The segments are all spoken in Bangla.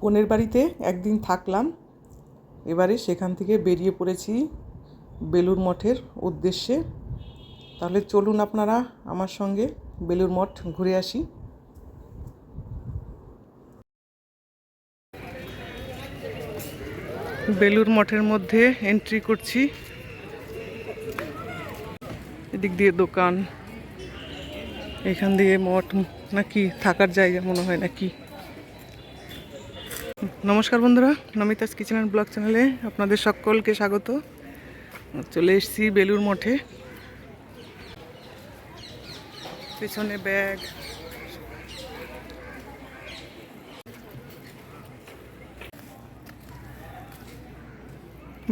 বোনের বাড়িতে একদিন থাকলাম। এবারে সেখান থেকে বেরিয়ে পড়েছি বেলুর মঠের উদ্দেশ্যে। তাহলে চলুন আপনারা আমার সঙ্গে বেলুর মঠ ঘুরে আসি। বেলুর মঠের মধ্যে এন্ট্রি করছি। এদিক দিয়ে দোকান। এখান দিয়ে মঠ নাকি থাকার জায়গা মনে হয় নাকি? নমস্কার বন্ধুরা, নমিতাস কিচেন অ্যান্ড ব্লগ চ্যানেলে আপনাদের সকলকে স্বাগত। চলে এসেছি বেলুর মঠে। পেছনে ব্যাগ।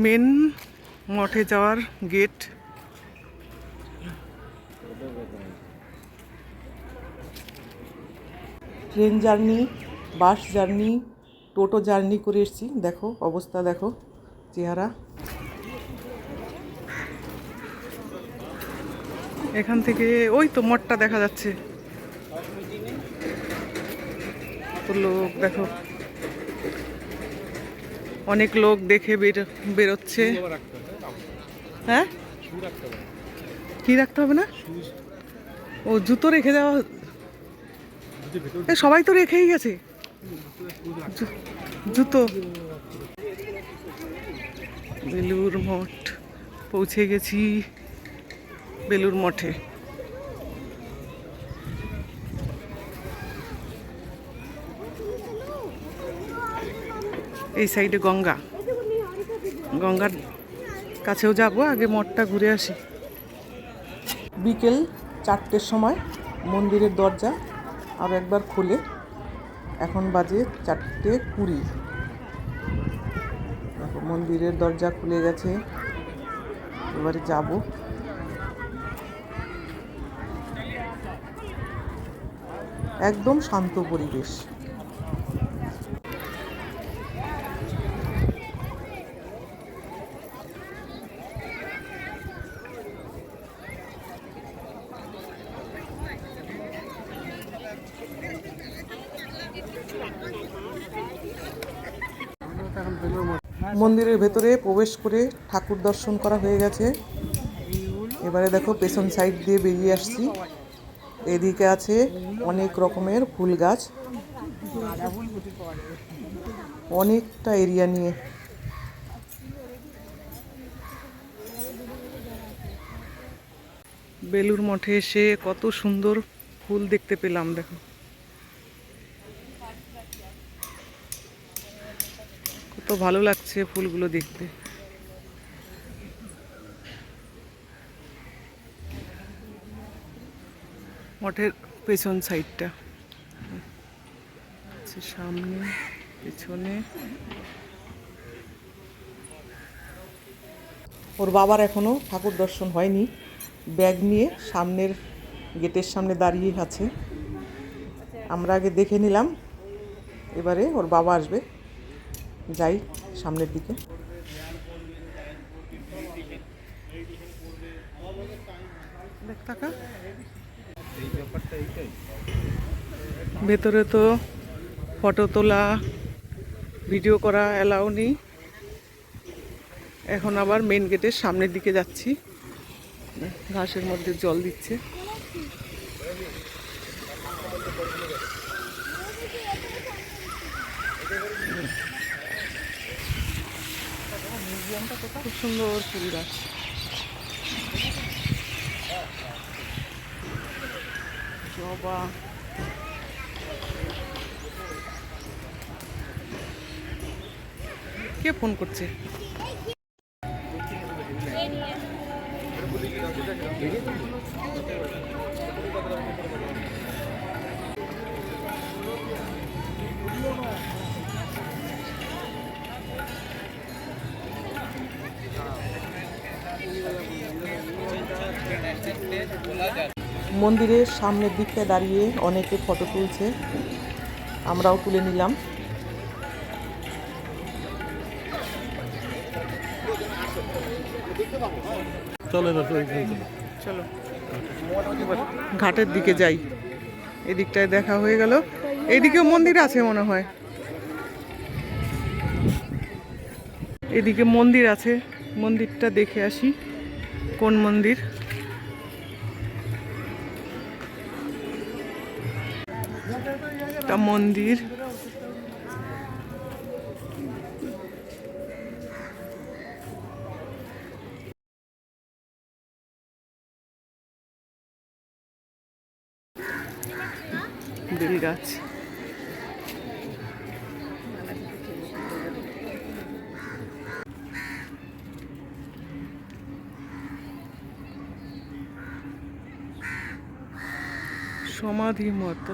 মেন মঠে যাওয়ার gate train journey, bus journey, টোটো জার্নি করে এসেছি। দেখো, অবস্থা দেখো, চেহারা। এখান থেকে, ওই তো মঠটা দেখা যাচ্ছে। লোক, দেখো। অনেক লোক দেখে বের, বেরোচ্ছে। হ্যাঁ? কি রাখতে হবে না? ও, জুতো রেখে যাওয়া সবাই তো রেখেই গেছে। জুতো। বেলুর মঠ, পৌঁছে গেছি বেলুর মঠে। এই সাইডে গঙ্গা। গঙ্গার কাছেও যাব, আগে মঠটা ঘুরে আসি। বিকেল চারটের সময় মন্দিরের দরজা। আর একবার খুলে। এখন বাজে চারটে কুড়ি। মন্দিরের দরজা খুলে গেছে। এবারে যাব। একদম শান্ত পরিবেশ। মন্দিরের ভেতরে প্রবেশ করে ঠাকুর দর্শন করা হয়ে গেছে। এবারে দেখো পেছন সাইড দিয়ে বেরিয়ে আসছি। এদিকে আছে অনেক রকমের ফুল গাছ। অনেকটা এরিয়া নিয়ে। বেলুর মঠে এসে কত সুন্দর ফুল দেখতে পেলাম, দেখো। ভালো লাগছে ফুলগুলো দেখতে। মঠের পেছন সাইডটা। আচ্ছা, সামনে পেছনে। ওর বাবার এখনও ঠাকুর দর্শন হয়নি। ব্যাগ নিয়ে সামনের গেটের সামনে দাঁড়িয়ে আছে। আমরা আগে দেখে নিলাম এবারে ওর বাবা আসবে। যাই সামনের দিকে। ভেতরে তো ফটো তোলা ভিডিও করা অ্যালাউ নেই। এখন আবার মেন গেটের সামনের দিকে যাচ্ছি। ঘাসের মধ্যে জল দিচ্ছে। খুব সুন্দর ফুল গাছ। জবা কে ফোন করছে? মন্দিরের সামনের দিকটা দাঁড়িয়ে অনেকে ফটো তুলছে। আমরাও তুলে নিলাম। চলো। ঘাটের দিকে যাই। এদিকটায় দেখা হয়ে গেল। এদিকেও মন্দির আছে মনে হয়। এদিকে মন্দির আছে। মন্দিরটা দেখে আসি। কোন মন্দির? একটা মন্দির। সমাধি মত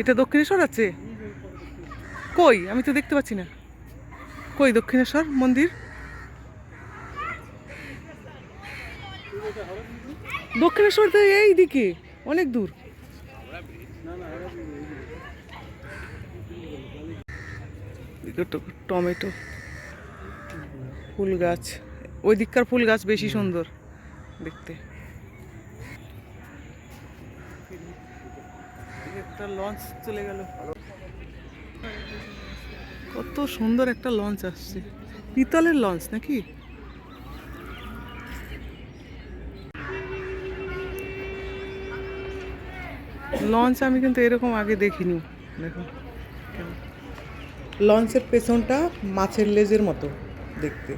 এটা দক্ষিণেশ্বর আছে? কই? আমি তো দেখতে পাচ্ছি না। কই দক্ষিণেশ্বর মন্দির? দক্ষিণেশ্বর তো এই দিকে, অনেক দূর। টমেটো, ফুল গাছ। ওই দিককার ফুল গাছ বেশি সুন্দর দেখতে। একটা লঞ্চ চলে গেল। কত সুন্দর একটা লঞ্চ আসছে। পিতলের লঞ্চ নাকি? লঞ্চ আমি কিন্তু এরকম আগে দেখিনি। দেখো। লঞ্চের পেছনটা মাছের লেজের মতো দেখতে।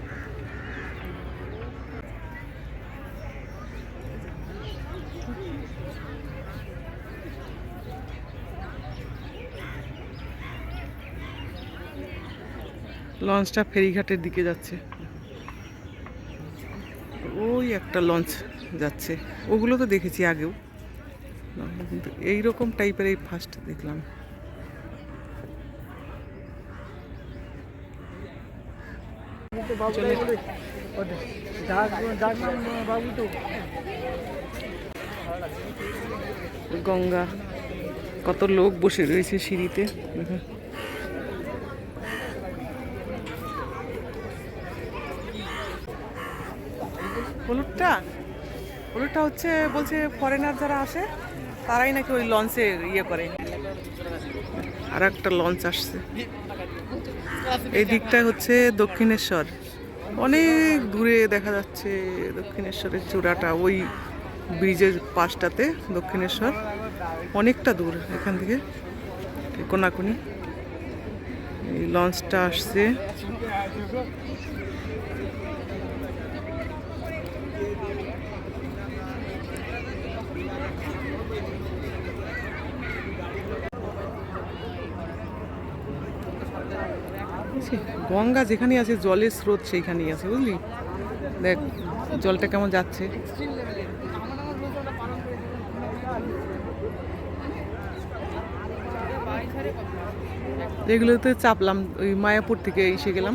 লঞ্চটা ফেরিঘাটের দিকে যাচ্ছে। ওই একটা লঞ্চ যাচ্ছে। ওগুলো তো দেখেছি আগেও। কিন্তু এইরকম টাইপের এই ফার্স্ট দেখলাম। গঙ্গা। কত লোক বসে রয়েছে সিঁড়িতে দেখো হলুদটা হলুদটা হচ্ছে বলছে ফরেনার যারা আসে, তারাই নাকি ওই লঞ্চে ইয়ে করে। আর একটা লঞ্চ আসছে। এই দিকটায় হচ্ছে দক্ষিণেশ্বর। অনেক দূরে দেখা যাচ্ছে দক্ষিণেশ্বরের চূড়াটা, ওই ব্রিজের পাশটাতে দক্ষিণেশ্বর। অনেকটা দূর এখান থেকে কোনাকুনি। এই লঞ্চটা আসছে। ছি, গঙ্গা যেখানে আছে জলের স্রোত সেইখানেই আছে বুঝলি? দেখ জলটা কেমন যাচ্ছে। এগুলোতে চাপলাম ওই মায়াপুর থেকে এসে গেলাম।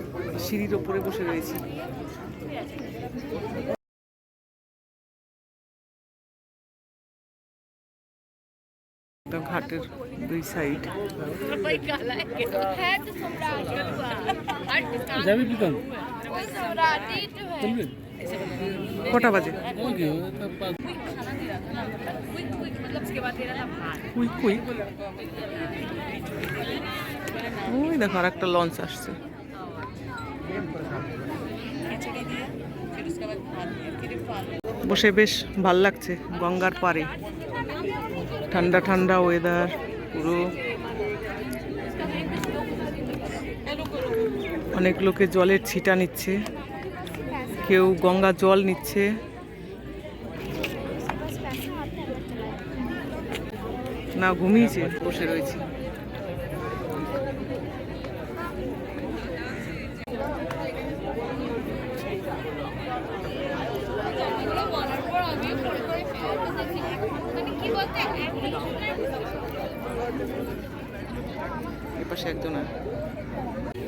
সিঁড়ির ওপরে বসে রয়েছি। ঘাটের দুই সাইড কটা বাজে? ওই দেখো আর একটা লঞ্চ আসছে। বসে বেশ ভালো লাগছে গঙ্গার পারে ঠান্ডা ঠান্ডা ওয়েদার পুরো অনেক লোকে জলের ছিটা নিচ্ছে, কেউ গঙ্গা জল নিচ্ছে। না, ঘুমিয়েছে, বসে রয়েছে।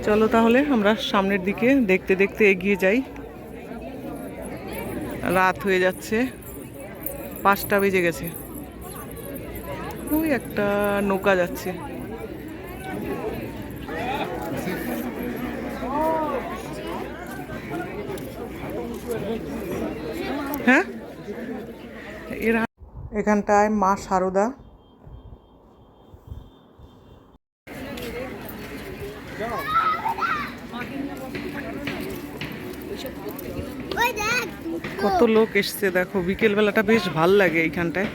চলো তাহলে, আমরা সামনের দিকে দেখতে দেখতে এগিয়ে যাই। রাত হয়ে যাচ্ছে। পাঁচটা বেজে গেছে। ওই একটা নৌকা যাচ্ছে। হ্যাঁ? এখানটায় মা সারদা। কত লোক এসছে, দেখো বিকেল বেলাটা বেশ ভালো লাগে এইখানটায়।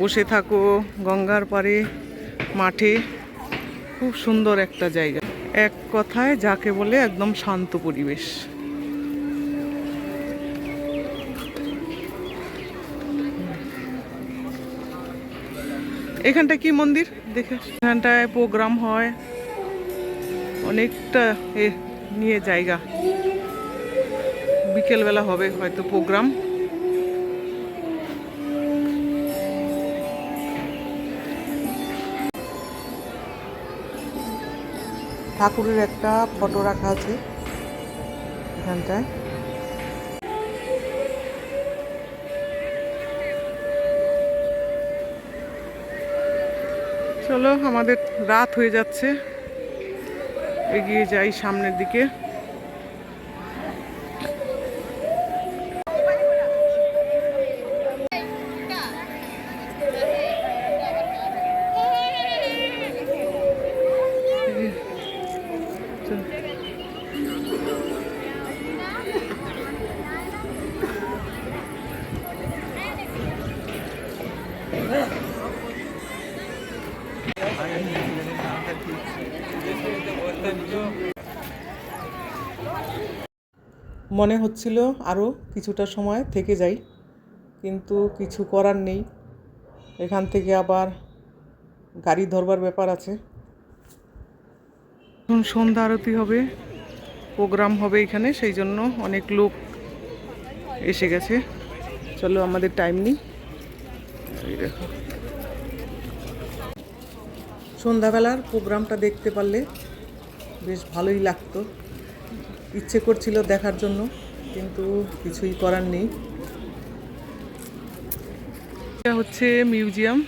বসে থাকো, গঙ্গার পাড়ে, মাঠে, খুব সুন্দর একটা জায়গা। এক কথায় যাকে বলে একদম শান্ত পরিবেশ। এখানটা কি মন্দির? দেখে। এখানটায় প্রোগ্রাম হয়। অনেকটা, এ, নিয়ে জায়গা। বিকেলবেলা হবে হয়তো প্রোগ্রাম। ঠাকুরের একটা ফটো রাখা আছে। এখানটায়। চলো আমাদের রাত হয়ে যাচ্ছে। এগিয়ে যাই সামনের দিকে। মনে হচ্ছিল আরও কিছুটা সময় থেকে যাই, কিন্তু কিছু করার নেই। এখান থেকে আবার গাড়ি ধরবার ব্যাপার আছে। এখন সন্ধ্যা আরতি হবে, প্রোগ্রাম হবে এখানে, সেই জন্য অনেক লোক এসে গেছে। চলো, আমাদের টাইম নেই। দেখো। সন্ধ্যাবেলার প্রোগ্রামটা দেখতে পারলে বেশ ভালোই লাগতো। ইচ্ছে করছিল দেখার জন্য, কিন্তু কিছুই করার নেই। এটা হচ্ছে মিউজিয়াম।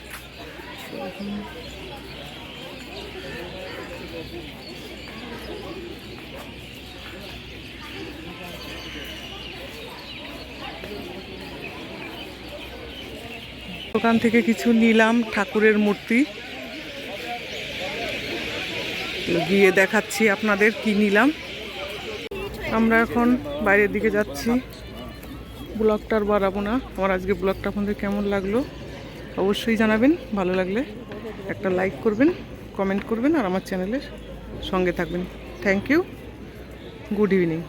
দোকান থেকে কিছু নিলাম, ঠাকুরের মূর্তি। গিয়ে দেখাচ্ছি আপনাদের কি নিলাম। আমরা এখন বাইরের দিকে যাচ্ছি। ব্লগটা আর বাড়াবো না। আমার আজকে ব্লগটা আপনাদের কেমন লাগল অবশ্যই জানাবেন। ভালো লাগলে একটা লাইক করবেন, কমেন্ট করবেন আর আমার চ্যানেলের সঙ্গে থাকবেন। Thank you good evening